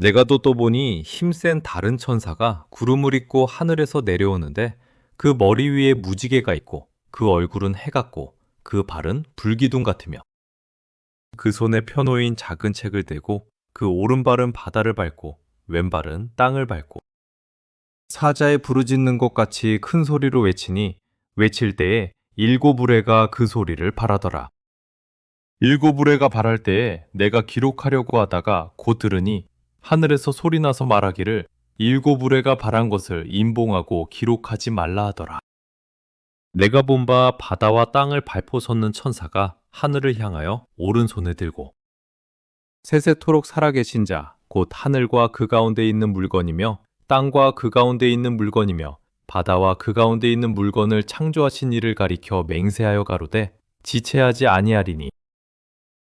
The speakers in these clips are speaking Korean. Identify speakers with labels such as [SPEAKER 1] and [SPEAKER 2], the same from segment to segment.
[SPEAKER 1] 내가 또또 보니 힘센 다른 천사가 구름을 입고 하늘에서 내려오는데 그 머리 위에 무지개가 있고 그 얼굴은 해 같고 그 발은 불기둥 같으며 그 손에 펴놓인 작은 책을 대고 그 오른발은 바다를 밟고 왼발은 땅을 밟고 사자의 부르짖는 것 같이 큰 소리로 외치니 외칠 때에 일곱 우레가 그 소리를 바라더라. 일곱 우레가 바랄 때에 내가 기록하려고 하다가 곧 들으니 하늘에서 소리나서 말하기를 일곱 우레가 바란 것을 임봉하고 기록하지 말라 하더라. 내가 본 바 바다와 땅을 밟고 섰는 천사가 하늘을 향하여 오른손에 들고 세세토록 살아계신 자, 곧 하늘과 그 가운데 있는 물건이며 땅과 그 가운데 있는 물건이며 바다와 그 가운데 있는 물건을 창조하신 이를 가리켜 맹세하여 가로되 지체하지 아니하리니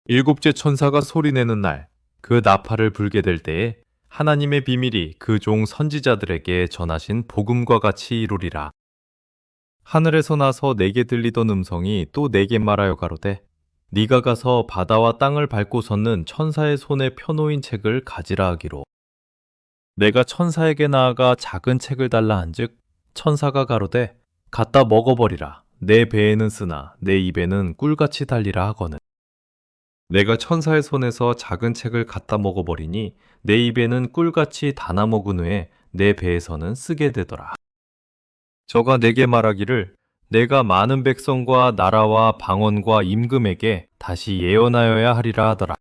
[SPEAKER 1] 일곱째 천사가 소리내는 날 그 나팔을 불게 될 때에 하나님의 비밀이 그 종 선지자들에게 전하신 복음과 같이 이루리라. 하늘에서 나서 내게 들리던 음성이 또 내게 말하여 가로되 네가 가서 바다와 땅을 밟고 섰는 천사의 손에 펴놓인 책을 가지라 하기로. 내가 천사에게 나아가 작은 책을 달라 한즉 천사가 가로되 갖다 먹어버리라. 내 배에는 쓰나 내 입에는 꿀같이 달리라 하거늘 내가 천사의 손에서 작은 책을 갖다 먹어버리니 내 입에는 꿀같이 다나 먹은 후에 내 배에서는 쓰게 되더라. 저가 내게 말하기를 내가 많은 백성과 나라와 방언과 임금에게 다시 예언하여야 하리라 하더라.